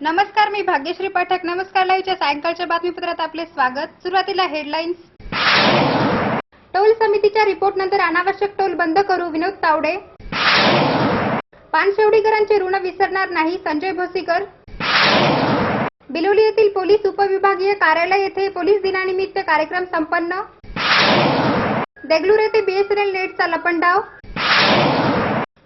नमस्कार मी भाग्यश्री पाठक. नमस्कार लाईव्हच्या सायंकाळच्या बातमीपत्रात आपले स्वागत. सुरुवातीला हेडलाईन्स. टोल समितीच्या रिपोर्ट नंतर अनावश्यक टोल बंद करू विनोद तावडे. पानशेवडीकरांचे ऋण विसरणार नाही संजय भोसीकर. बिलोली येथील पोलीस उपविभागीय कार्यालय येथे पोलीस दिनानिमित्त कार्यक्रम संपन्न. देगलूर येथे बीएसएनएल नेटचा लपंडाव.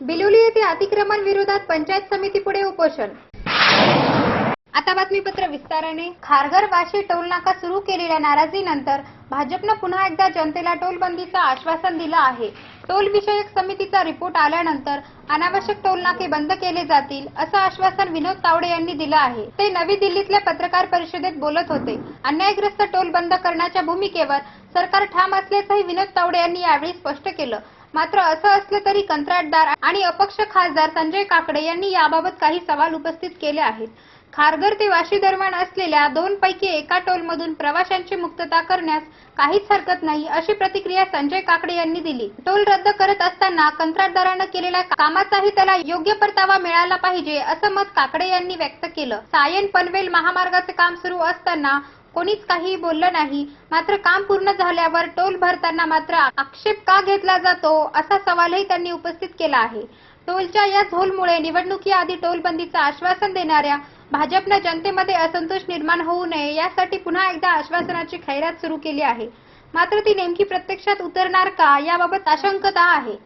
बिलोली येथे अतिक्रमण विरोधात पंचायत समितीपुढे उपोषण. आता बातमीपत्र विस्ताराने. खारघर वाशी टोल नाका सुरू केलेल्या नाराजीनंतर भाजपनं पुन्हा एकदा जनतेला टोलबंदीचं आश्वासन दिलं आहे. टोल विषयक समितीचा रिपोर्ट आल्यानंतर अनावश्यक टोल नाके बंद केले जातील असं आश्वासन विनोद तावडे यांनी दिलं आहे. ते नवी दिल्लीतल्या पत्रकार परिषदेत बोलत होते. अन्यायग्रस्त टोल बंद करण्याच्या भूमिकेवर सरकार ठाम असल्याचंही विनोद तावडे यांनी यावेळी स्पष्ट केलं. मात्र असं असलं तरी कंत्राटदार आणि अपक्ष खासदार संजय काकडे यांनी याबाबत काही सवाल उपस्थित केले आहेत. खारघर ते वाशी दरम्यान असलेल्या दोन पैकी एका टोलमधून प्रवाशांची मुक्तता करण्यास काहीच हरकत नाही अशी प्रतिक्रिया संजय काकडे यांनी दिली. टोल रद्द करत असताना कंत्राटदारानं केलेल्या कामाचाही त्याला योग्य परतावा मिळाला पाहिजे असं मत काकडे यांनी व्यक्त केलं. सायन पनवेल महामार्गाचे काम सुरू असताना कोणीच काही बोललं नाही मात्र काम पूर्ण झाल्यावर टोल भरताना मात्र आक्षेप का घेतला जातो असा सवालही त्यांनी उपस्थित केला आहे. टोलच्या या झोलमुळे निवडणुकीआधी टोलबंदीचं आश्वासन देणाऱ्या भाजपनं जनतेमध्ये असंतोष निर्माण होऊ नये यासाठी पुन्हा एकदा आश्वासनाची खैरात सुरू केली आहे. मात्र ती नेमकी प्रत्यक्षात उतरणार का याबाबत आशंकता आहे.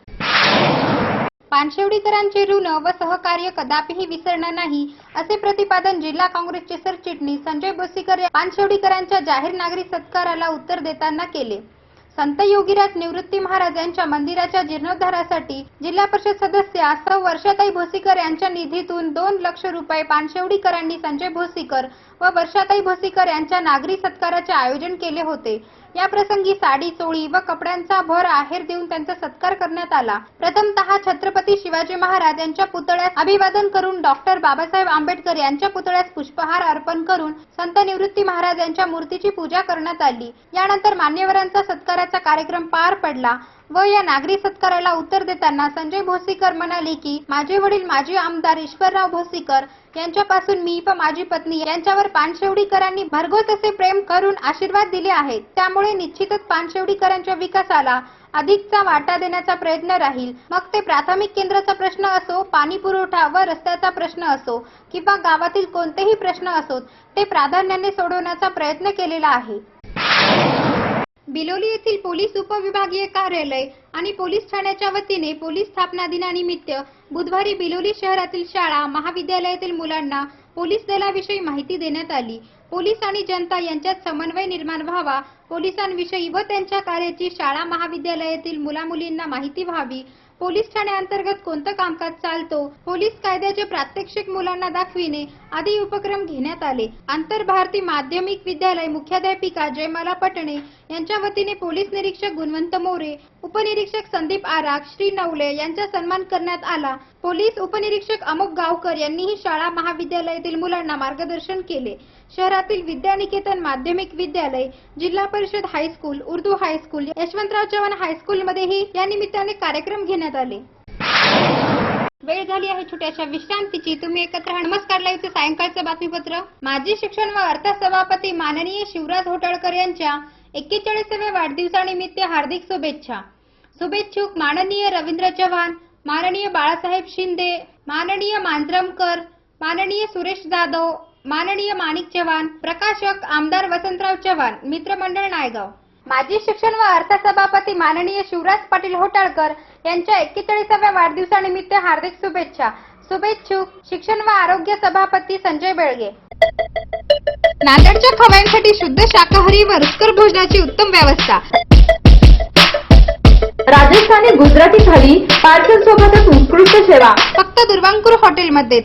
पानशेवडीकरांचे ऋण व सहकार्य कदापिही विसरणार नाही असे प्रतिपादन जिल्हा काँग्रेसचे सरचिटणीस संजय बोसीकर या पानशेवडीकरांच्या जाहीर नागरी सत्काराला उत्तर देताना केले. संत योगीराज निवृत्ती महाराज यांच्या मंदिराच्या जीर्णोद्धारासाठी जिल्हा परिषद सदस्य आसराव वर्षाताई भोसीकर यांच्या निधीतून दोन लक्ष रुपये पानशेवडीकरांनी संजय भोसीकर व वर्षाताई भोसीकर यांच्या नागरी सत्काराचे आयोजन केले होते. या प्रसंगी साडी चोळी व कपड्यांचा भर आहेर देऊन त्यांचा सत्कार करण्यात आला. प्रथमतः छत्रपती शिवाजी महाराज यांच्या पुतळ्यास अभिवादन करून डॉक्टर बाबासाहेब आंबेडकर यांच्या पुतळ्यास पुष्पहार अर्पण करून संत निवृत्ती महाराज यांच्या मूर्तीची पूजा करण्यात आली. यानंतर मान्यवरांचा सत्काराचा कार्यक्रम पार पडला. व या नागरी सत्काराला उत्तर देताना संजय भोसीकर म्हणाले की माझे वडील माजी आमदार ईश्वरराव भोसीकर यांच्यापासून मी व माझी पत्नी यांच्यावर पानशेवडीकरांनी भरघोस असे प्रेम करून आशीर्वाद दिले आहेत. त्यामुळे निश्चितच पानशेवडीकरांच्या विकासाला अधिकचा वाटा देण्याचा प्रयत्न राहील. मग ते प्राथमिक केंद्राचा प्रश्न असो पाणी पुरवठा व रस्त्याचा प्रश्न असो किंवा गावातील कोणतेही प्रश्न असोत ते प्राधान्याने सोडवण्याचा प्रयत्न केलेला आहे. बिलोली येथील पोलीस उपविभागीय कार्यालय आणि पोलीस ठाण्याच्या वतीने पोलीस स्थापना दिनानिमित्त बुधवारी बिलोली शहरातील शाळा महाविद्यालयातील मुलांना पोलीस दलाविषयी माहिती देण्यात आली. पोलीस आणि जनता यांच्यात समन्वय निर्माण व्हावा पोलिसांविषयी व त्यांच्या कार्याची शाळा महाविद्यालयातील मुलामुलींना माहिती व्हावी. पोलीस ठाण्याअंतर्गत कोणतं कामकाज चालतो पोलीस कायद्याचे प्रात्यक्षिक मुलांना दाखविणे आदी उपक्रम घेण्यात आले. आंतरभारती माध्यमिक विद्यालय मुख्याध्यापिका जयमाला पटणे यांच्या वतीने पोलीस निरीक्षक गुणवंत मोरे उपनिरीक्षक संदीप आराग श्री नवले यांचा सन्मान करण्यात आला. पोलीस उपनिरीक्षक अमोक गावकर यांनीही शाळा महाविद्यालयातील मुलांना मार्गदर्शन केले. शहरातील विद्यानिकेतन माध्यमिक विद्यालय जिल्हा परिषद high school Urdu high school Yashwantrao Chavan हायस्कूलमध्येही या निमित्ताने कार्यक्रम घेण्यात आले. वेळ झाली आहे छोट्याशा विश्रांतीची. तुम्ही एकत्र नमस्कार लाईव्हचे सायंकाळचं बातमीपत्र. माजी शिक्षण व अर्थ सभापती माननीय शिवराज होटळकर यांच्या एक्केचाळीसाव्या वाढदिवसानिमित्त हार्दिक शुभेच्छा. शुभेच्छुक माननीय रवींद्र चव्हाण माननीय बाळासाहेब शिंदे माननीय मांजरमकर माननीय सुरेश जाधव माननीय माणिक चव्हाण प्रकाशक आमदार वसंतराव चव्हाण मित्रमंडळ नायगाव. माजी शिक्षण व अर्थ सभापती माननीय शिवराज पाटील होटाळकर यांच्या एक्केचाळीसाव्या वाढदिवसानिमित्त हार्दिक शुभेच्छा. शुभेच्छुक शिक्षण व आरोग्य सभापती संजय बेळगे. नांदेडच्या खवयांसाठी शुद्ध शाकाहारी व रुचकर भोजनाची उत्तम व्यवस्था. राजस्थानी गुजराती थाली पार्सल सोबतच उत्कृष्ट सेवा. फक्त दुर्वांकूर हॉटेलमध्येच.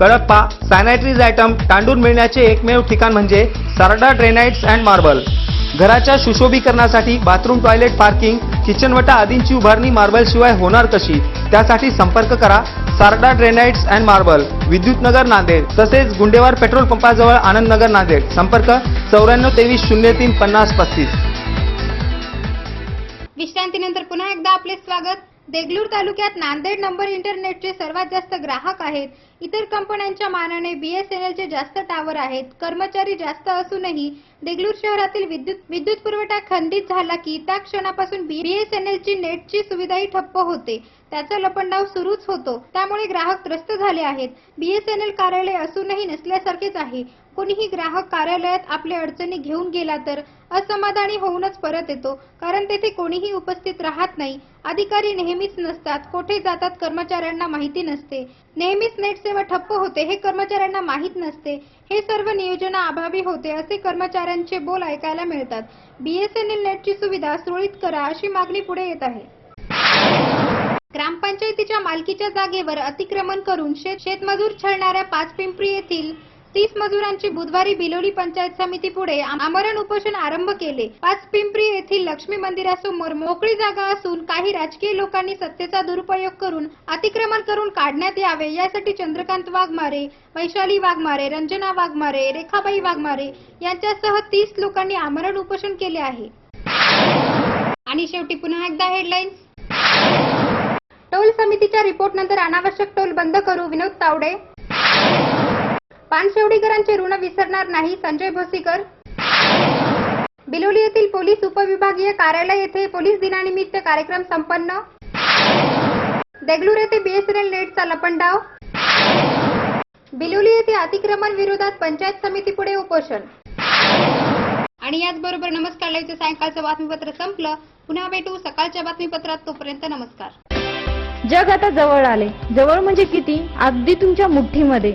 Kadappa sanitaries item तांडून मिळण्याचे एकमेव ठिकाण म्हणजे सारडा ड्रेनाइट्स अँड मार्बल घराच्या सुशोभीकरणासाठी बाथरूम टॉयलेट पार्किंग किचनवटा आदींची उभारणी मार्बल शिवाय होणार कशी? त्यासाठी संपर्क करा. सारडा ड्रेनाइट्स अँड मार्बल विद्युत नगर नांदेड तसेच गुंडेवार पेट्रोल पंपाजवळ आनंदनगर नांदेड. संपर्क चौऱ्याण्णव तेवीस शून्य तीन पन्नास पस्तीस. विश्रांतीनंतर पुन्हा एकदा आपले स्वागत. देगलूर तालुक्यात नांदेड नंबर इंटरनेटचे सर्वात जास्त ग्राहक आहेत. इतर कंपन्यांच्या मानाने बीएसएनएलचे जास्त टावर आहेत. कर्मचारी जास्त असूनही देगलूर शहरातील विद्युत विद्युत पुरवठा खंडित झाला की त्या क्षणापासून बीएसएनएलची नेटची सुविधाही ठप्प होते. त्याचा लपंडाव सुरूच होतो. त्यामुळे ग्राहक त्रस्त झाले आहेत. बीएसएनएल कार्यालय असूनही नसल्यासारखेच आहे. कोणीही ग्राहक कार्यालयात आपल्या अडचणी घेऊन गेला तर असमाधानी होऊनच परत येतो. कारण तेथे कोणीही उपस्थित राहत नाही. अधिकारी नेहमीच नसतात. कोठे जातात कर्मचाऱ्यांना माहिती नसते. नेहमीच नेट सेवा ठप्प होते हे कर्मचाऱ्यांना माहीत नसते. हे सर्व नियोजना अभावी होते असे कर्मचाऱ्यांचे बोल ऐकायला मिळतात. बीएसएनएल नेटची सुविधा सुरळीत करा अशी मागणी पुढे येत आहे. ग्रामपंचायतीच्या मालकीच्या जागेवर अतिक्रमण करून शेत शेतमजूर छळणाऱ्या पाच पिंपरी येथील तीस मजुरांची बुधवारी बिलोली पंचायत समिती पुढे आमरण उपोषण आरंभ केले. पाच पिंपरी येथील लक्ष्मी मंदिरासमोर मोकळी जागा असून काही राजकीय लोकांनी सत्तेचा दुरुपयोग करून अतिक्रमण करून काढण्यात यावे. यासाठी चंद्रकांत वाघमारे वैशाली वाघमारे रंजना वाघमारे रेखाबाई वाघमारे यांच्यासह तीस लोकांनी आमरण उपोषण केले आहे. आणि शेवटी पुन्हा एकदा हेडलाईन्स टोल समितीच्या रिपोर्ट नंतर अनावश्यक टोल बंद करू विनोद तावडे. पानशेवडीकरांचे ऋण विसरणार नाही संजय भोसीकर. बिलोली येथील पोलीस उपविभागीय कार्यालय येथे पोलीस दिनानिमित्त कार्यक्रम संपन्न. देगलूर येथे बीएसएनएल नेटचा लपंडाव. बिलोली येथे अतिक्रमण विरोधात पंचायत समिती पुढे उपोषण. आणि याचबरोबर नमस्कार लाईव्हचं सायंकाळचं बातमीपत्र संपलं. पुन्हा भेटू सकाळच्या बातमीपत्रात. तोपर्यंत नमस्कार. जग आता जवळ आले. जवळ म्हणजे किती? अगदी तुमच्या मुठ्ठीमध्ये